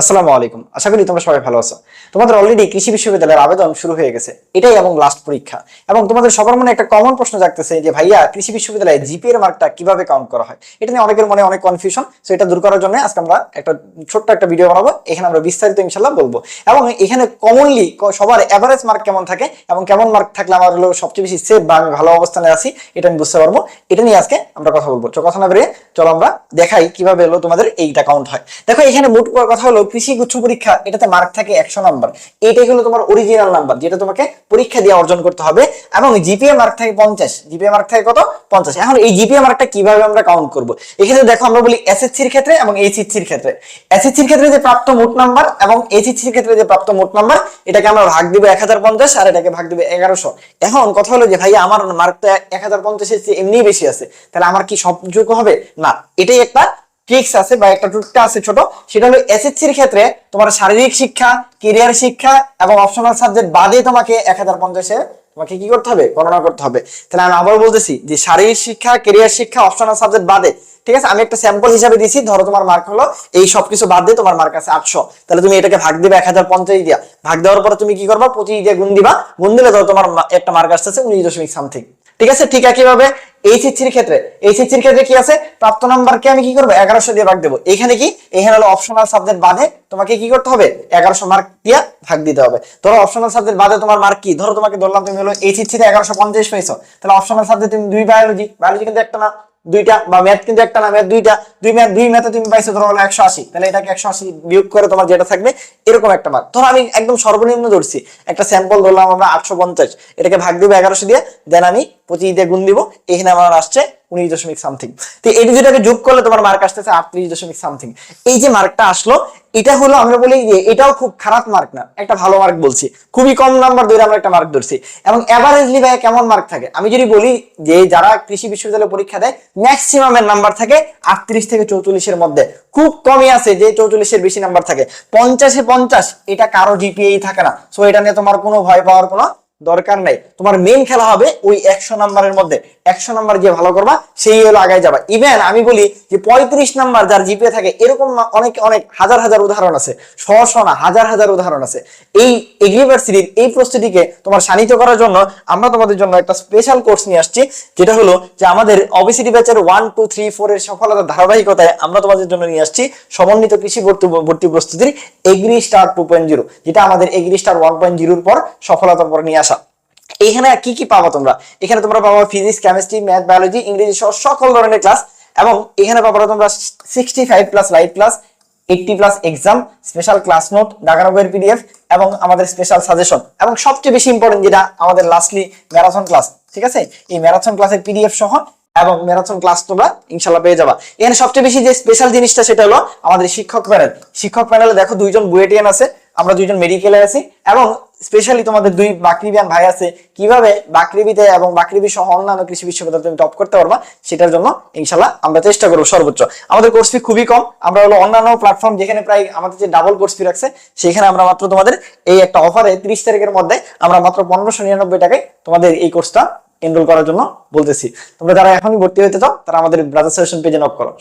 আসসালামু আলাইকুম। আশা করি তোমরা সবাই ভালো আছো। তোমাদের অলরেডি কৃষি বিশ্ববিদ্যালয়ের আবেদন শুরু হয়ে গেছে। এটাই এবং লাস্ট পরীক্ষা। এবং তোমাদের সবার মনে একটা কমন প্রশ্ন জাগতেছে যে, ভাইয়া, কৃষি বিশ্ববিদ্যালয়ে জিপি এর মার্কটা কীভাবে কাউন্ট করা হয়? এটা নিয়ে অনেকের মনে অনেক কনফিউশন সো এটা দূর করার জন্য আজকে আমরা একটা ছোট্ট একটা ভিডিও বানাবো। এখানে আমরা বিস্তারিত ইনশাল্লাহ বলব। এবং এখানে কমনলি সবার এভারেজ মার্ক কেমন থাকে এবং কেমন মার্ক থাকলে আমার হলো সবচেয়ে বেশি সেফ বা আমি ভালো অবস্থানে আছি, এটা আমি বুঝতে পারব। এটা নিয়ে আজকে আমরা কথা বলব। কথা না বেরিয়ে চলো আমরা দেখাই কীভাবে হলো তোমাদের এইটা কাউন্ট হয়। দেখো, এখানে মোট কথা হলো কৃষি গুচ্ছ পরীক্ষা, এটাতে মার্ক থাকে একশো নাম্বার এটাই হলো তোমার অরিজিনাল নাম্বার যেটা তোমাকে পরীক্ষা দিয়ে অর্জন করতে হবে। এবং জিপিএ মার্ক থাকে পঞ্চাশ। জিপিএ মার্ক থাকে কত? পঞ্চাশ। এখন এই জিপিএ মার্কটা কীভাবে আমরা কাউন্ট করব? এখানে দেখো আমরা বলি এসএসসির ক্ষেত্রে এবং এইচএসসির ক্ষেত্রে। এসএসসির ক্ষেত্রে যে প্রাপ্ত মোট নাম্বার এবং এইচএসসির ক্ষেত্রে যে প্রাপ্ত মোট নাম্বার এটাকে আমরা ভাগ দিব এক হাজার পঞ্চাশ আর এটাকে ভাগ দিব এগারোশো। এখন কথা হলো যে ভাই আমার মার্ক তো এক হাজার পঞ্চাশের চেয়ে এমনিই বেশি আছে। তাহলে আমার কি সব যোগ্য হবে? না, এটাই একটা ট্রিক্স আছে বা একটা টুকটা আছে ছোট, সেটা হলো এসএসসির ক্ষেত্রে তোমার শারীরিক শিক্ষা কেরিয়ার শিক্ষা এবং অপশনাল সাবজেক্ট বাদে তোমাকে এক হাজার পঞ্চাশে তোমাকে কি করতে হবে? গণনা করতে হবে। তাহলে আমি আবার বলতেছি যে শারীরিক শিক্ষা কেরিয়ার শিক্ষা অপশনাল সাবজেক্ট বাদে, ঠিক আছে? আমি একটা স্যাম্পল হিসাবে দিছি ধরো তোমার মার্ক হলো এই সবকিছু বাদ দিয়ে তোমার মার্ক আছে আটশো। তাহলে তুমি এটাকে ভাগ দিবে এক হাজার পঞ্চাশ দিয়া। ভাগ দেওয়ার পরে তুমি কি করবা? পঁচিশ দিয়ে গুণ দিবা। গুণ দিলে ধরো তোমার একটা মার্ক আসতেছে উনিশ দশমিক সামথিং ঠিক আছে? ঠিক একইভাবে এইচএসসির ক্ষেত্রে এইচএসসির ক্ষেত্রে কি আছে? প্রাপ্ত নাম্বারকে আমি কি করব? এগারোশো দিয়ে ভাগ দেবো। এখানে কি? এখানে হলো অপশনাল সাবজেক্ট বাদে তোমাকে কি করতে হবে? এগারোশো মার্ক দিয়ে ভাগ দিতে হবে। ধরো অপশনাল সাবজেক্ট বাদে তোমার মার্ক কি? ধরো তোমাকে ধরলাম তুমি হলো এইচএসসিতে এগারোশো পঞ্চাশ পেয়েছ। তাহলে অপশনাল সাবজেক্ট তুমি দুই বায়োলজি বায়োলজি কিন্তু একটা না, দুইটা, বা ম্যাথ কিন্তু একটা না ম্যাথ দুইটা। দুই ম্যাথ দুই ম্যাথে তুমি পাইছো, ধরো হলো একশো আশি। তাহলে এটাকে একশো আশি বিয়োগ করে তোমার যেটা থাকবে, এরকম একটা মার্ক ধরো আমি একদম সর্বনিম্ন ধরছি। একটা স্যাম্পল ধরলাম আমরা আটশো পঞ্চাশ। এটাকে ভাগ দিব এগারোশো দিয়ে দেন আমি পঁচিশ দিয়ে গুণ দিব এখানে আমার আসছে উনিশ দশমিক সামথিং তো এই দুটাকে যোগ করলে তোমার মার্ক আসতেছে আটত্রিশ দশমিক সামথিং এই যে মার্কটা আসলো, এটা হলো আমরা বলি যে এটাও খুব খারাপ মার্ক না, একটা ভালো মার্ক বলছি। খুবই কম নাম্বার ধরে আমরা একটা মার্ক ধরছি। এবং অ্যাভারেজলি ভাই কেমন মার্ক থাকে? আমি যদি বলি যে যারা কৃষি বিশ্ববিদ্যালয়ে পরীক্ষা দেয় ম্যাক্সিমামের নাম্বার থাকে আটত্রিশ থেকে চৌচল্লিশের মধ্যে। খুব কমই আছে যে চৌচল্লিশের বেশি নাম্বার থাকে। পঞ্চাশে পঞ্চাশ, এটা কারও জিপিএই থাকে না। সো এটা নিয়ে তোমার কোনো ভয় পাওয়ার কোনো দরকার নাই। তোমার মেইন খেলা হবে ওই একশো নাম্বারের মধ্যে। একশো নাম্বার যে ভালো করবা, সেই হলো আগায় যাবা। ইভেন আমি বলি যে পঁয়ত্রিশ নাম্বার যার জিপিএ থাকে, এরকম অনেক অনেক, হাজার হাজার উদাহরণ আছে। শ শ না, হাজার হাজার উদাহরণ আছে। এই এগ্রিভার্সিটির এই প্রস্তুতিকে তোমার শানিত করার জন্য আমরা তোমাদের জন্য একটা স্পেশাল কোর্স নিয়ে আসছি, যেটা হলো যে আমাদের অবিসিটি ব্যাচের ওয়ান টু থ্রি ফোর এর সফলতার ধারাবাহিকতায় আমরা তোমাদের জন্য নিয়ে আসছি সমন্বিত কৃষি ভর্তি প্রস্তুতির agri star two point zero যেটা আমাদের এগ্রি স্টার ওয়ান পয়েন্ট জিরোর পর সফলতার পর নিয়ে আসা। এখানে কি কি পাবো তোমরা? এখানে তোমরা পাবো ফিজিক্স কেমিস্ট্রি ম্যাথ বায়োলজি ইংরেজি সহ সকল ধরনের ক্লাস এবং এখানে পাবো তোমরা sixty five plus live class eighty plus exam special class note ডাকানবের PDF এবং আমাদের স্পেশাল সাজেশন এবং সবচেয়ে বেশি ইম্পর্টেন্ট যেটা আমাদের লাস্টলি ম্যারাথন ক্লাস ঠিক আছে? এই ম্যারাথন ক্লাসের পিডিএফ সহ এবং ম্যারাথন ক্লাস তোমরা ইনশাল্লাহ পেয়ে যাবা। এখানে সবচেয়ে বেশি যে স্পেশাল জিনিসটা সেটা হলো আমাদের শিক্ষক প্যানেল শিক্ষক প্যানেলে দেখো দুইজন বুয়েটিয়ান আছে। আমরা দুইজন মেডিকেলে আছি এবং স্পেশালি তোমাদের দুই বাকরিবিয়ান ভাই আছে, কীভাবে বাকরিবিতে এবং বাকরিবি সহ অন্যান্য কৃষি বিশ্ববিদ্যালয় তুমি টপ করতে পারবা, সেটার জন্য ইনশাল্লাহ আমরা চেষ্টা করব সর্বোচ্চ। আমাদের কোর্স ফি খুবই কম, আমরা হলো অন্যান্য প্ল্যাটফর্ম যেখানে প্রায় আমাদের যে ডাবল কোর্স ফি রাখছে, সেখানে আমরা মাত্র তোমাদের এই একটা অফারে তিরিশ তারিখের মধ্যে আমরা মাত্র পনেরোশো নিরানব্বই টাকায় তোমাদের এই কোর্সটা এনরোল করার জন্য বলতেছি। তোমরা যারা এখনই ভর্তি হতে চাও, তারা আমাদের ব্রাদার সাজেশন পেজে নক করো।